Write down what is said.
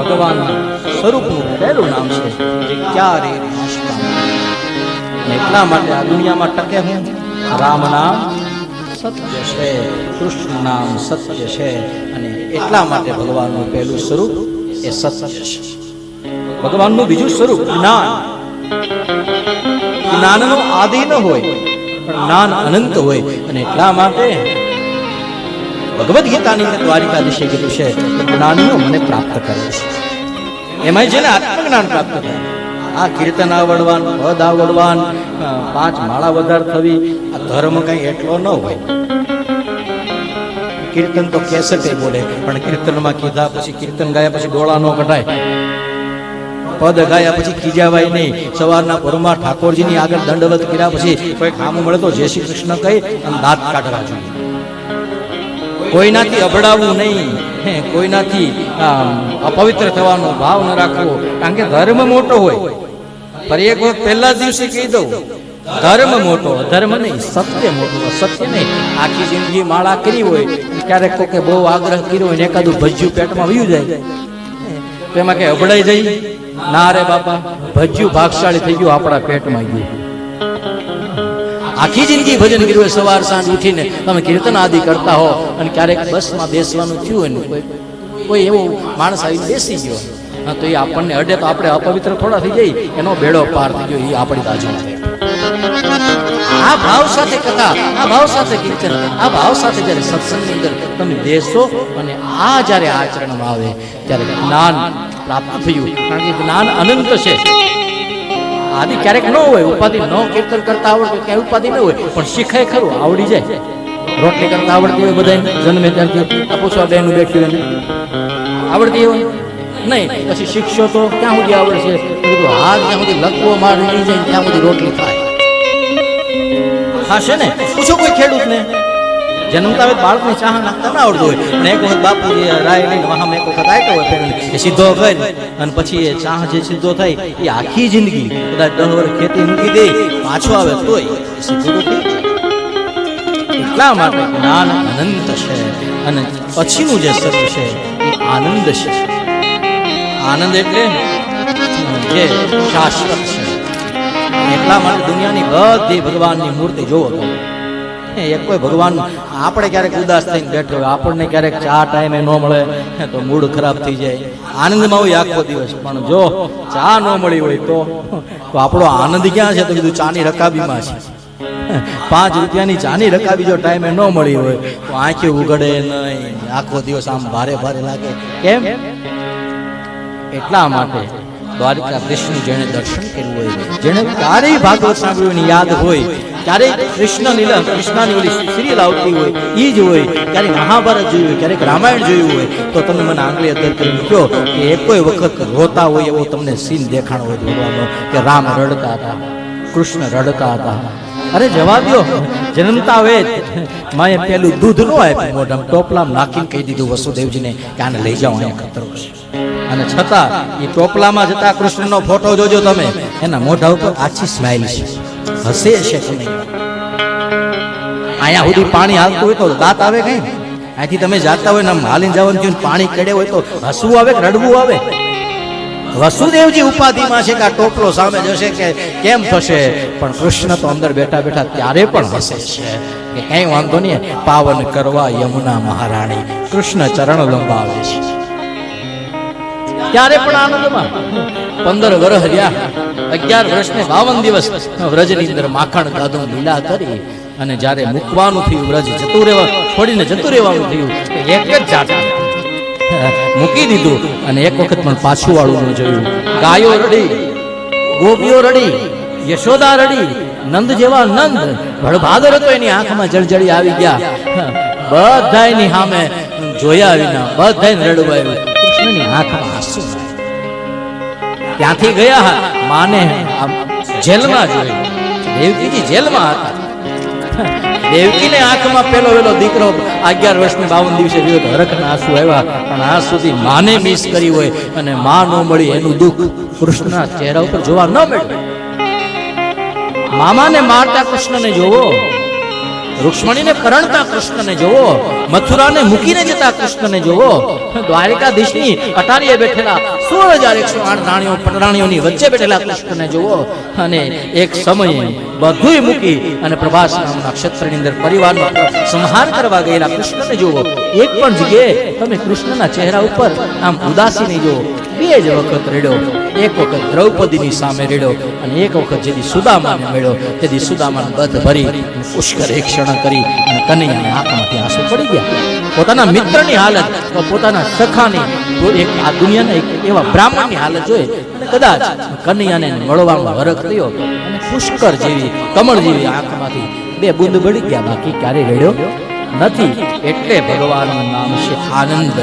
ભગવાનના સ્વરૂપનું પહેલું નામ છે ક્યારે નાશ એટલા માટે આ દુનિયામાં ટકે હું, રામ નામ સત્ય છે, કૃષ્ણ નામ સત્ય છે, અને એટલા માટે ભગવાનનું પહેલું સ્વરૂપ એ સત્ય છે. ભગવાનનું બીજું સ્વરૂપ જ્ઞાન. જ્ઞાનનો આદિ ન હોય, પણ જ્ઞાન અનંત હોય, અને એટલા માટે ભગવદ્ ગીતાની દ્વારિકા દ્વારિકાધીશે કીધું છે, જ્ઞાનીઓ મને પ્રાપ્ત કરે છે. એમાં જેને આત્મજ્ઞાન પ્રાપ્ત થાય, આ કીર્તન આવડવાન, પદ આવડવાન પાંચ માળા વધાર થવી, આ ધર્મ કઈ એટલો ન હોય. કીર્તન તો કેસેટે બોલે, પણ કીર્તનમાં કીધા પછી કીર્તન ગાયા પછી ડોળા ન કઢાય. પદ ગાયા પછી ખીજાવાય નહીં. સવારના પરમાં ઠાકોરજીની આગળ દંડવત કર્યા પછી કોઈ કામ મળે તો જય શ્રી કૃષ્ણ કહી અને દાંત કાઢવા જોઈએ. કોઈનાથી અભડાવવું નહીં. હે, કોઈનાથી અપવિત્ર થવાનો ભાવ ન રાખવો. કારણ કે ધર્મ મોટો હોય. પર એક વખત પહેલા દિવસે કહી દઉં. ધર્મ મોટો ધર્મ નહીં, સત્ય મોટો. સત્ય નહીં. આખી જિંદગી માળા કરી હોય. ક્યારેક કોકે બહુ આગ્રહ કર્યો હોય ને એકાદું ભજ્યું પેટમાં વયું જાય. તેમાં કે અભડાઈ જઈ. ના રે બાપા, ભજ્યું ભાગશાળી થઈ ગયું, આપણા પેટમાં ગયું. આખી જિંદગી ભજન કર્યું હોય, સવાર સાંજ ઉઠીને તમે કીર્તન આદિ કરતા હો અને ક્યારેક બસમાં બેસવાનું થયું હોય કોઈ કોઈ એવો માણસ આવી બેસી ગયો હા, તો એ આપણને અડે તો આપણે અપવિત્ર થોડા થઈ જઈએ, એનો બેડો પાર થઈ ગયો, એ આપણી બાજુ. આ ભાવ સાથે કથા, આ ભાવ સાથે કીર્તન, આ ભાવ સાથે જ્યારે સત્સંગની અંદર તમે બેસો અને આ જ્યારે આચરણમાં આવે, ત્યારે જ્ઞાન પ્રાપ્ત થયું. કારણ કે જ્ઞાન અનંત છે. આદિ ક્યારેક ન હોય, ઉપાધિ ન કીર્તન કરતા આવડતું ક્યાંય ઉપાધિ ન હોય, પણ શીખાય ખરું, આવડી જાય. રોટલી કરતા આવડતી હોય બધા જન્મે ત્યારથી. પૂછવા બેનું બેઠ્યું એને. આવડતી હોય? નહીં. પછી શીખશો તો ક્યાં સુધી આવડશે? હાથ જ્યાં સુધી લકવો માર જાય, ત્યાં સુધી રોટલી થાય હા છે ને? પૂછો કોઈ ખેડૂતને. જન્મતા હોય બાળકને ચાહ નાખતા ના આવડતું હોય. અને એક વખત બાપુજી રાય લઈને વહામાં એક વખત આવ્યો હોય એ સીધો કરી અને પછી એ ચાહ જે સીધો થાય એ આખી જિંદગી કદાચ દસ વર્ષ ખેતી મૂકી દે, પાછો આવે તોય એટલા માટે જ્ઞાન અનંત છે. અને પછીનું જે સત્ય છે, એ આનંદ છે. આનંદ એટલે જે શાશ્વત છે. એટલા માટે દુનિયાની બધી ભગવાનની મૂર્તિ જોવો તમે એક કોઈ ભગવાન આપણે ક્યારેક ઉદાસ થઈને બેઠો હોય, આપણને ક્યારેક ચા ટાઈમે ન મળે તો મૂડ ખરાબ થઈ જાય. આનંદમાં હોય આખો દિવસ? પણ જો ચા ન મળી હોય તો તો આપણો આનંદ ક્યાં છે? તો કીધું ચાની રકાબીમાં છે. પાંચ રૂપિયાની ચાની રકાબી જો ટાઈમે ન મળી હોય, તો આંખે ઉગડે નહીં. આખો દિવસ આમ ભારે ભારે લાગે. કેમ? એટલા માટે દ્વારકાધીશનું જેણે દર્શન કર્યું હોય, જેણે ક્યારેય ભાગવત સાંભળ્યું યાદ હોય ક્યારેક કૃષ્ણ લીલા કૃષ્ણની ઓલી સિરિયલ આવતી હોય એ જ હોય ક્યારેક મહાભારત જોયું હોય, ક્યારેક રામાયણ જોયું હોય, તો તમે મને આંગળી અદર કરીને કહો કે એક કોઈ વખત રોતા હોય એવો તમને સીન દેખાણો હોય ભગવાનનો કે રામ રડતા હતા, કૃષ્ણ રડતા હતા. અરે જવા દ્યો, જન્મતા હોય માએ પેલું દૂધ નો આપ્યું, મોઢામાં ટોપલામાં નાખીને કહી દીધું વસુદેવજીને કે આને લઈ જાઓ, અહીંયા ખતરો છે અને છતાં, એ ટોપલામાં જતા કૃષ્ણનો ફોટો જોજો તમે, એના મોઢા ઉપર આછી સ્માઇલ છે. હસે છે અહીંયા સુધી પાણી હાલતું હોય તો દાંત આવે કઈ? અહીંથી તમે જાતા હોય ને આમ હાલીને જવાનું થયું પાણી કડે હોય તો હસવું આવે કે રડવું આવે? વસુદેવજી ઉપાધિમાં છે કે આ ટોપલો સામે જશે કે કેમ થશે? પણ કૃષ્ણ તો અંદર બેઠા બેઠા ત્યારે પણ હસે છે કે કઈ વાંધો નહીં, પાવન કરવા યમુના મહારાણી કૃષ્ણ ચરણ લંબાવે છે. ત્યારે પણ આનંદમાં. પંદર વર્ષ રહ્યા. અગિયાર વર્ષ ને બાવન દિવસ વ્રજની અંદર માખણ દાદુ લીલા કરી અને જ્યારે મૂકવાનું થયું, વ્રજ જતું રહેવા, છોડીને જતું રહેવાનું થયું, એક જ જાત. મૂકી દીધું અને એક વખત પણ પાછું વાળું જોયું. ગાયો રડી, ગોપીઓ રડી, યશોદા રડી, નંદ જેવા નંદ, ભળભાદર હતો એની આંખમાં જળજળી આવી ગયા. બધા એની સામે જોયા વિના બધાને રડવાયું. કૃષ્ણની આંખમાં આંસુ ત્યાંથી ગયા માને જેલમાં જોયું. દેવકીજી જેલમાં હતા. દેવકીને આંખમાં પેલો વેલો દીકરો અગિયાર વર્ષની બાવન દિવસે જોયો હરખના આંસુ આવ્યા, પણ આ સુધી માને મિસ કરી હોય અને માં ન મળી એનું દુઃખ કૃષ્ણના ચહેરા ઉપર જોવા ન મળ્યું. મામાને મારતા કૃષ્ણને જોવો. રૂક્ષ્મણીને કરણતા કૃષ્ણને જોવો, મથુરાને મૂકીને જતા કૃષ્ણને જોવો. દ્વારિકાધીશની અટારીએ બેઠેલા સોળ હજાર એકસો આઠ રાણીઓ રાણીઓની વચ્ચે બેઠેલા કૃષ્ણને જોવો. અને એક સમયે બધુંય મૂકી અને પ્રભાસ નામના ક્ષેત્રની અંદર પરિવારનો સંહાર કરવા ગયેલા કૃષ્ણને જોવો. એક પણ જગ્યાએ તમે કૃષ્ણના ચહેરા ઉપર આમ ઉદાસી નહીં જોવો બે જ વખત રેડ્યો એક વખત દ્રૌપદીની સામે રેડ્યો અને એક વખત જેથી સુદામાને મળ્યો, તેથી સુદામાને બધ ભરી પુષ્કર એક ક્ષણ કરી અને કનૈયાની આંખમાંથી આંસુ પડી ગયા. પોતાના મિત્રની હાલત પોતાના સખાની એક આ દુનિયાના એક એવા બ્રાહ્મણની હાલત જોઈએ કદાચ કનૈયાને મળવામાં વરખ થયો અને પુષ્કર જેવી, કમળ જેવી આંખમાંથી બે બુંદ બળી ગયા. બાકી ક્યારે રેડ્યો? નથી. એટલે ભગવાનનું નામ છે આનંદ.